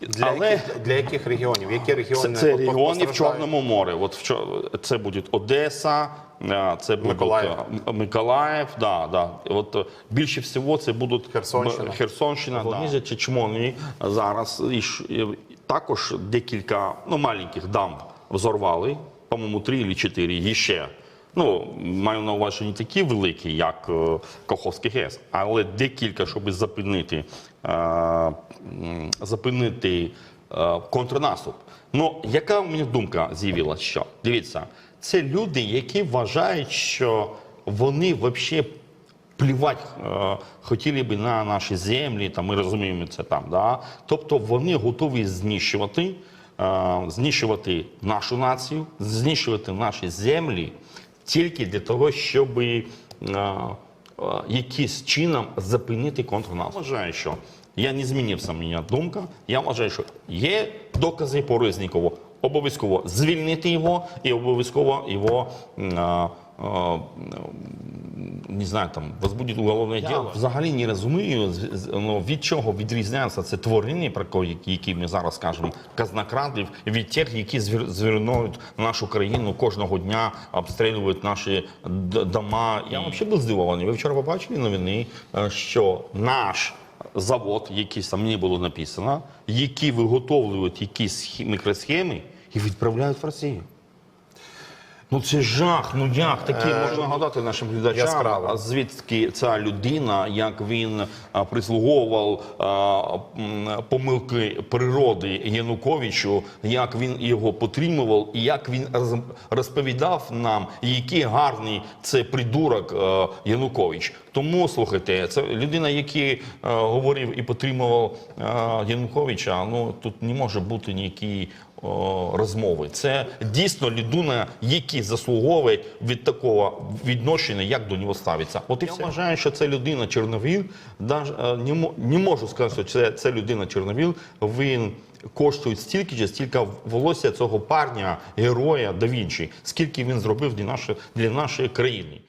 Для, Але- яких, для яких регіонів? Які регіони Це, це регіони в? Чорному морі. От в Чор- це буде Одеса, е, це буде Миколаїв. Миколаїв, да, да. От е, більше всього це будуть Херсонщина. Херсонщина, да. Чечмоні зараз і також декілька ну маленьких дам взорвали, по-моєму, три чи чотири і ще. Ну, маю на увазі не такі великі, як е, Каховський ГЕС, але декілька, щоб зупинити, е, зупинити е, контрнаступ. Ну, яка у мене думка з'явилася? Що дивіться, це люди, які вважають, що вони взагалі плювати е, хотіли би на наші землі, там ми розуміємо це там. Да? Тобто вони готові знищувати, знищувати нашу націю, знищувати наші землі тільки для того, щоб е, е, чином зупинити контрнаступ. Вважаю, що я не змінився моя думка. Я вважаю, що є докази по Резнікову. Обов'язково звільнити його і обов'язково його. Не знаю, там возбудить уголовне діло. Взагалі не розумію, з- з- ну, від чого відрізняються це тварини, про ко- які- які ми зараз кажемо, казнокрадів, від тих, які звір- нашу країну кожного дня, обстрілюють наші д- дома. Я взагалі був здивований. Ви вчора побачили новини, е, що наш завод, який там мені було написано, які виготовлюють якісь схі- мікросхеми і відправляють в Росію. Ну це жах, ну як такі можна нагадати нашим глядачам, яскраво. а звідки ця людина, як він а, прислуговував а, м, помилки природи Януковичу, як він його потримував, і як він роз- розповідав нам, який гарний це придурок а, Янукович. Тому слухайте, це людина, який а, говорив і підтримував а, Януковича. Ну тут не може бути ніякої о, розмови. Це дійсно людина, які заслуговує від такого відношення, як до нього ставиться. От і Я вважаю, що це людина Чорновіл. Е, Не, не можу сказати, що це, це людина Чорновіл. Він коштує стільки ж, стільки волосся цього парня, героя да Вінчі, скільки він зробив для нашої, для нашої країни.